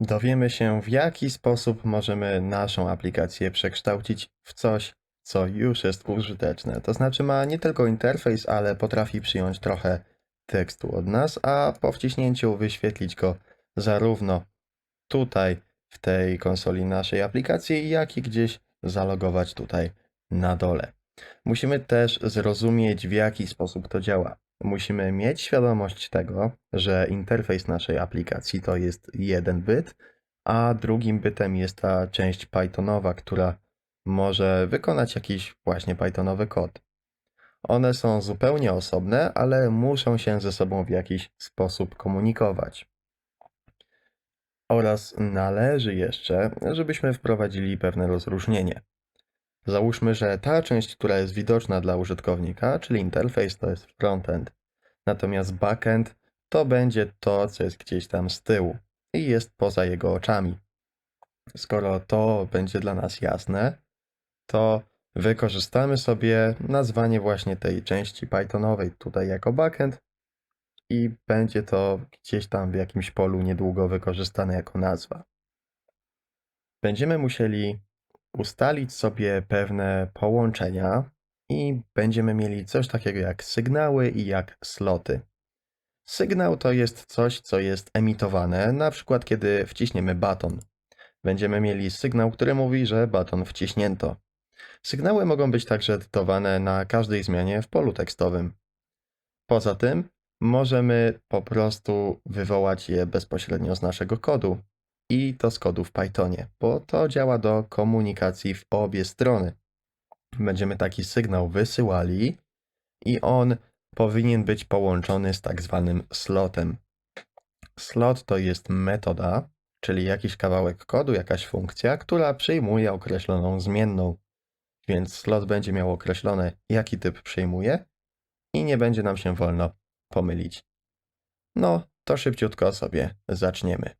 dowiemy się, w jaki sposób możemy naszą aplikację przekształcić w coś, co już jest użyteczne. To znaczy ma nie tylko interfejs, ale potrafi przyjąć trochę tekstu od nas, a po wciśnięciu wyświetlić go zarówno tutaj w tej konsoli naszej aplikacji, jak i gdzieś zalogować tutaj na dole. Musimy też zrozumieć, w jaki sposób to działa. Musimy mieć świadomość tego, że interfejs naszej aplikacji to jest jeden byt, a drugim bytem jest ta część Pythonowa, która może wykonać jakiś właśnie Pythonowy kod. One są zupełnie osobne, ale muszą się ze sobą w jakiś sposób komunikować. Oraz należy jeszcze, żebyśmy wprowadzili pewne rozróżnienie. Załóżmy, że ta część, która jest widoczna dla użytkownika, czyli interfejs, to jest frontend, natomiast backend to będzie to, co jest gdzieś tam z tyłu i jest poza jego oczami. Skoro to będzie dla nas jasne, to wykorzystamy sobie nazwanie właśnie tej części Pythonowej tutaj jako backend i będzie to gdzieś tam w jakimś polu niedługo wykorzystane jako nazwa. Będziemy musieli ustalić sobie pewne połączenia i będziemy mieli coś takiego jak sygnały i jak sloty. Sygnał to jest coś, co jest emitowane, na przykład kiedy wciśniemy baton. Będziemy mieli sygnał, który mówi, że baton wciśnięto. Sygnały mogą być także edytowane na każdej zmianie w polu tekstowym. Poza tym możemy po prostu wywołać je bezpośrednio z naszego kodu i to z kodu w Pythonie, bo to działa do komunikacji w obie strony. Będziemy taki sygnał wysyłali i on powinien być połączony z tak zwanym slotem. Slot to jest metoda, czyli jakiś kawałek kodu, jakaś funkcja, która przyjmuje określoną zmienną. Więc slot będzie miał określone, jaki typ przyjmuje i nie będzie nam się wolno pomylić. No, to szybciutko sobie zaczniemy.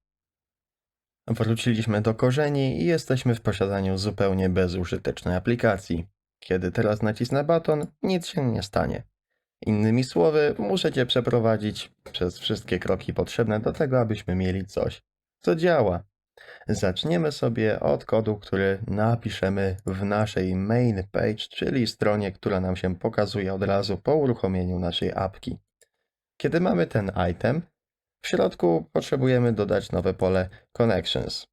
Wróciliśmy do korzeni i jesteśmy w posiadaniu zupełnie bezużytecznej aplikacji. Kiedy teraz nacisnę baton, nic się nie stanie. Innymi słowy, muszę Cię przeprowadzić przez wszystkie kroki potrzebne do tego, abyśmy mieli coś, co działa. Zaczniemy sobie od kodu, który napiszemy w naszej main page, czyli stronie, która nam się pokazuje od razu po uruchomieniu naszej apki. Kiedy mamy ten item, w środku potrzebujemy dodać nowe pole Connections.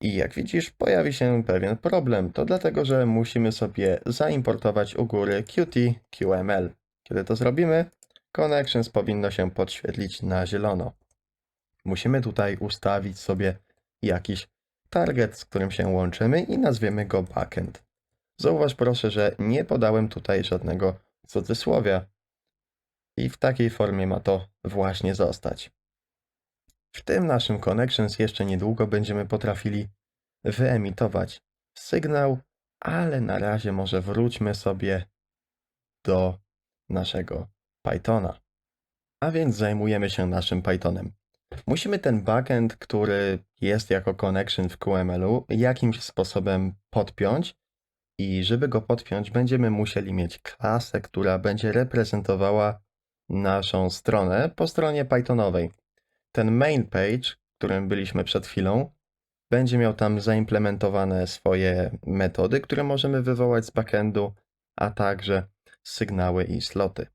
I jak widzisz, pojawi się pewien problem. To dlatego, że musimy sobie zaimportować u góry Qt QML. Kiedy to zrobimy, Connections powinno się podświetlić na zielono. Musimy tutaj ustawić sobie jakiś target, z którym się łączymy i nazwiemy go backend. Zauważ proszę, że nie podałem tutaj żadnego cudzysłowia. I w takiej formie ma to właśnie zostać. W tym naszym connections jeszcze niedługo będziemy potrafili wyemitować sygnał, ale na razie może wróćmy sobie do naszego Pythona. A więc zajmujemy się naszym Pythonem. Musimy ten backend, który jest jako connection w QML-u, jakimś sposobem podpiąć i żeby go podpiąć, będziemy musieli mieć klasę, która będzie reprezentowała naszą stronę po stronie Pythonowej. Ten main page, którym byliśmy przed chwilą, będzie miał tam zaimplementowane swoje metody, które możemy wywołać z backendu, a także sygnały i sloty.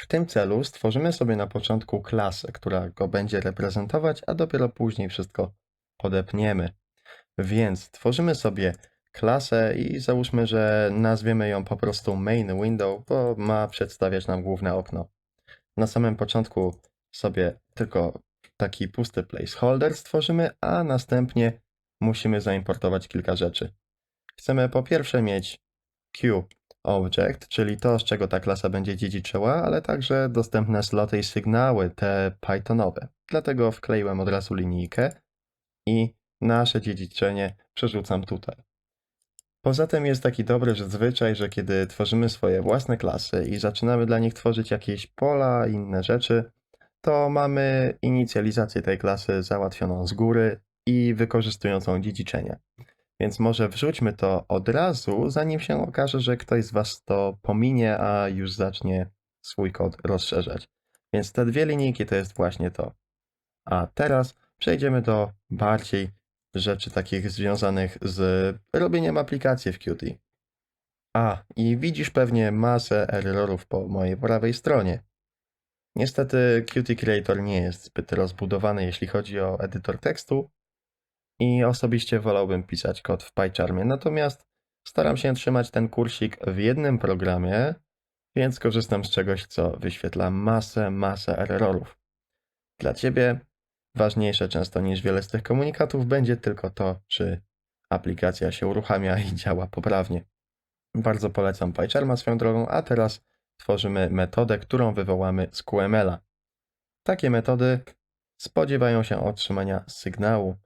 W tym celu stworzymy sobie na początku klasę, która go będzie reprezentować, a dopiero później wszystko podepniemy. Więc tworzymy sobie klasę i załóżmy, że nazwiemy ją po prostu main window, bo ma przedstawiać nam główne okno. Na samym początku sobie tylko taki pusty placeholder stworzymy, a następnie musimy zaimportować kilka rzeczy. Chcemy po pierwsze mieć Q object, czyli to, z czego ta klasa będzie dziedziczyła, ale także dostępne sloty i sygnały, te Pythonowe. Dlatego wkleiłem od razu linijkę i nasze dziedziczenie przerzucam tutaj. Poza tym jest taki dobry zwyczaj, że kiedy tworzymy swoje własne klasy i zaczynamy dla nich tworzyć jakieś pola inne rzeczy, to mamy inicjalizację tej klasy załatwioną z góry i wykorzystującą dziedziczenie. Więc może wrzućmy to od razu, zanim się okaże, że ktoś z Was to pominie, a już zacznie swój kod rozszerzać. Więc te dwie linijki to jest właśnie to. A teraz przejdziemy do bardziej rzeczy takich związanych z robieniem aplikacji w Qt. A, i widzisz pewnie masę errorów po mojej prawej stronie. Niestety Qt Creator nie jest zbyt rozbudowany, jeśli chodzi o edytor tekstu i osobiście wolałbym pisać kod w PyCharmie, natomiast staram się trzymać ten kursik w jednym programie, więc korzystam z czegoś, co wyświetla masę, masę errorów. Dla Ciebie ważniejsze często niż wiele z tych komunikatów będzie tylko to, czy aplikacja się uruchamia i działa poprawnie. Bardzo polecam PyCharma swoją drogą, a teraz tworzymy metodę, którą wywołamy z QML-a. Takie metody spodziewają się otrzymania sygnału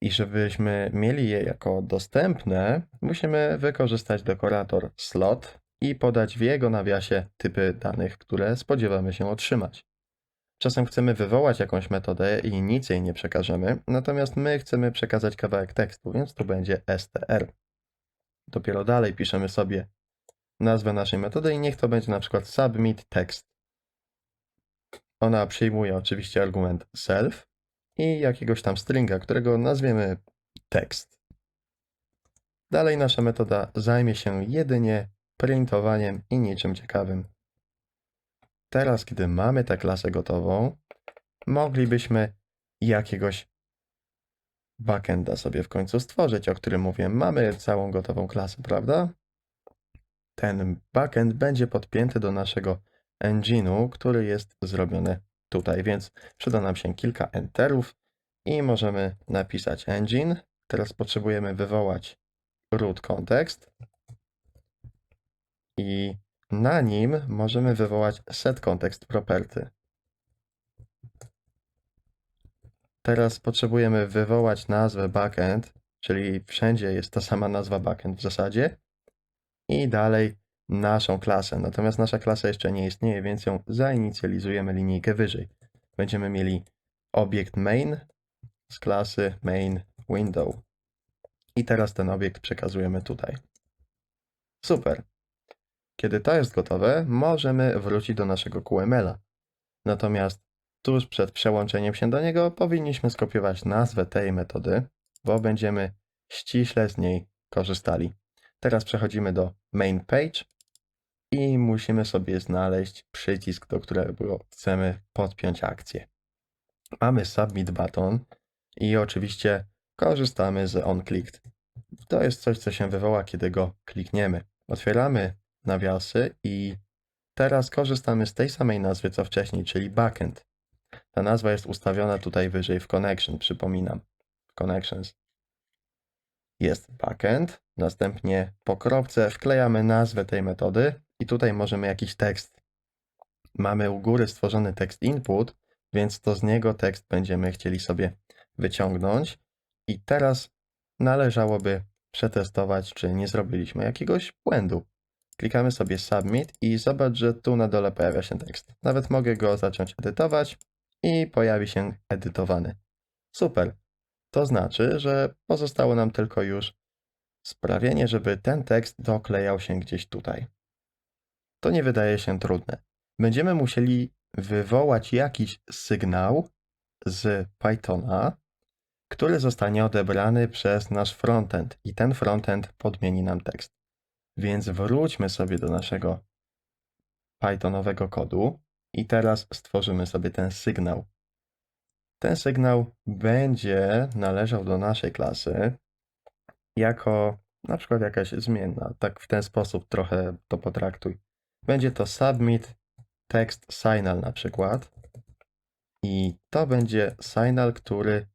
i żebyśmy mieli je jako dostępne, musimy wykorzystać dekorator slot i podać w jego nawiasie typy danych, które spodziewamy się otrzymać. Czasem chcemy wywołać jakąś metodę i nic jej nie przekażemy, natomiast my chcemy przekazać kawałek tekstu, więc to będzie str. Dopiero dalej piszemy sobie nazwę naszej metody i niech to będzie na przykład submit text. Ona przyjmuje oczywiście argument self i jakiegoś tam stringa, którego nazwiemy tekst. Dalej nasza metoda zajmie się jedynie printowaniem i niczym ciekawym. Teraz, kiedy mamy tę klasę gotową, moglibyśmy jakiegoś backenda sobie w końcu stworzyć, o którym mówiłem. Mamy całą gotową klasę, prawda? Ten backend będzie podpięty do naszego engine'u, który jest zrobiony tutaj, więc przyda nam się kilka enterów i możemy napisać engine. Teraz potrzebujemy wywołać root context i na nim możemy wywołać set context property. Teraz potrzebujemy wywołać nazwę backend, czyli wszędzie jest ta sama nazwa backend w zasadzie i dalej naszą klasę. Natomiast nasza klasa jeszcze nie istnieje, więc ją zainicjalizujemy linijkę wyżej. Będziemy mieli obiekt main z klasy main window. I teraz ten obiekt przekazujemy tutaj. Super. Kiedy to jest gotowe, możemy wrócić do naszego QML-a. Natomiast tuż przed przełączeniem się do niego powinniśmy skopiować nazwę tej metody, bo będziemy ściśle z niej korzystali. Teraz przechodzimy do main page i musimy sobie znaleźć przycisk, do którego chcemy podpiąć akcję. Mamy submit button i oczywiście korzystamy z onClicked. To jest coś, co się wywoła, kiedy go klikniemy. Otwieramy nawiasy i teraz korzystamy z tej samej nazwy, co wcześniej, czyli backend. Ta nazwa jest ustawiona tutaj wyżej w connection, przypominam. Connections jest backend, następnie po kropce wklejamy nazwę tej metody i tutaj możemy jakiś tekst. Mamy u góry stworzony tekst input, więc to z niego tekst będziemy chcieli sobie wyciągnąć i teraz należałoby przetestować, czy nie zrobiliśmy jakiegoś błędu. Klikamy sobie submit i zobacz, że tu na dole pojawia się tekst. Nawet mogę go zacząć edytować i pojawi się edytowany. Super. To znaczy, że pozostało nam tylko już sprawienie, żeby ten tekst doklejał się gdzieś tutaj. To nie wydaje się trudne. Będziemy musieli wywołać jakiś sygnał z Pythona, który zostanie odebrany przez nasz frontend i ten frontend podmieni nam tekst. Więc wróćmy sobie do naszego Pythonowego kodu i teraz stworzymy sobie ten sygnał. Ten sygnał będzie należał do naszej klasy jako na przykład jakaś zmienna. Tak w ten sposób trochę to potraktuj. Będzie to submit text signal na przykład. I to będzie signal, który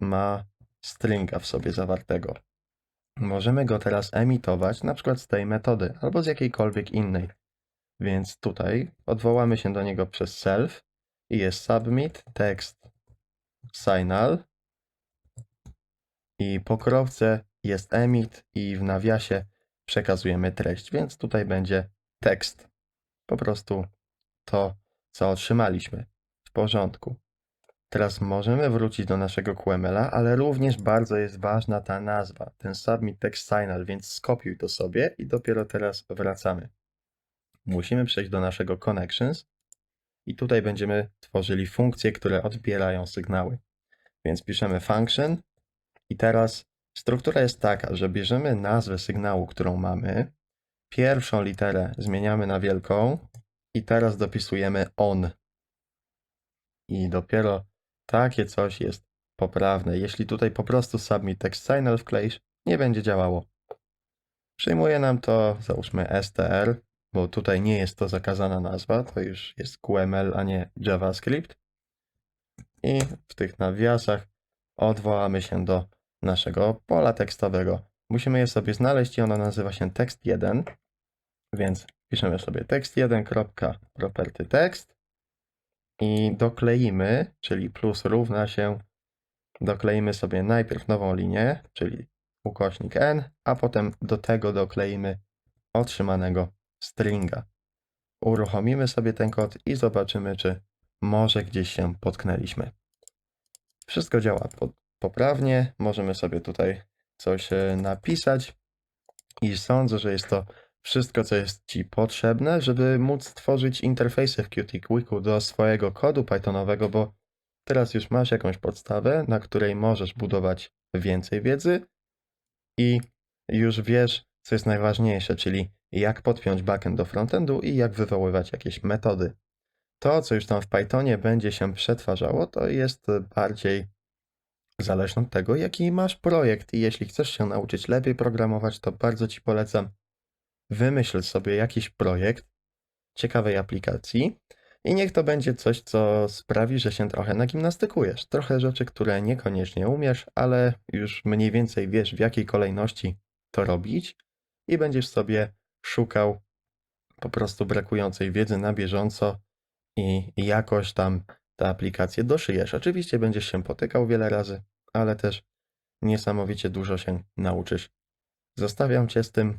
ma stringa w sobie zawartego. Możemy go teraz emitować na przykład z tej metody albo z jakiejkolwiek innej. Więc tutaj odwołamy się do niego przez self i jest submit text signal i po kropce jest emit i w nawiasie przekazujemy treść, więc tutaj będzie tekst. Po prostu to, co otrzymaliśmy. W porządku. Teraz możemy wrócić do naszego QML-a, ale również bardzo jest ważna ta nazwa, ten submit text signal, więc skopiuj to sobie i dopiero teraz wracamy. Musimy przejść do naszego connections i tutaj będziemy tworzyli funkcje, które odbierają sygnały. Więc piszemy function i teraz struktura jest taka, że bierzemy nazwę sygnału, którą mamy, pierwszą literę zmieniamy na wielką i teraz dopisujemy on. I dopiero takie coś jest poprawne. Jeśli tutaj po prostu submit text signal wkleisz, nie będzie działało. Przyjmuje nam to, załóżmy str, bo tutaj nie jest to zakazana nazwa, to już jest QML, a nie JavaScript. I w tych nawiasach odwołamy się do naszego pola tekstowego. Musimy je sobie znaleźć i ono nazywa się text1, więc piszemy sobie text1.property text i dokleimy, czyli plus równa się, dokleimy sobie najpierw nową linię, czyli ukośnik n, a potem do tego dokleimy otrzymanego stringa. Uruchomimy sobie ten kod i zobaczymy, czy może gdzieś się potknęliśmy. Wszystko działa po- poprawnie, możemy sobie tutaj coś e, napisać i sądzę, że jest to wszystko, co jest Ci potrzebne, żeby móc stworzyć interfejsy w Qt Quick do swojego kodu Pythonowego, bo teraz już masz jakąś podstawę, na której możesz budować więcej wiedzy i już wiesz, co jest najważniejsze, czyli jak podpiąć backend do frontendu i jak wywoływać jakieś metody. To, co już tam w Pythonie będzie się przetwarzało, to jest bardziej zależne od tego, jaki masz projekt. I jeśli chcesz się nauczyć lepiej programować, to bardzo Ci polecam wymyśl sobie jakiś projekt ciekawej aplikacji i niech to będzie coś, co sprawi, że się trochę nagimnastykujesz. Trochę rzeczy, które niekoniecznie umiesz, ale już mniej więcej wiesz, w jakiej kolejności to robić i będziesz sobie szukał po prostu brakującej wiedzy na bieżąco i jakoś tam te aplikacje doszyjesz. Oczywiście będziesz się potykał wiele razy, ale też niesamowicie dużo się nauczysz. Zostawiam Cię z tym.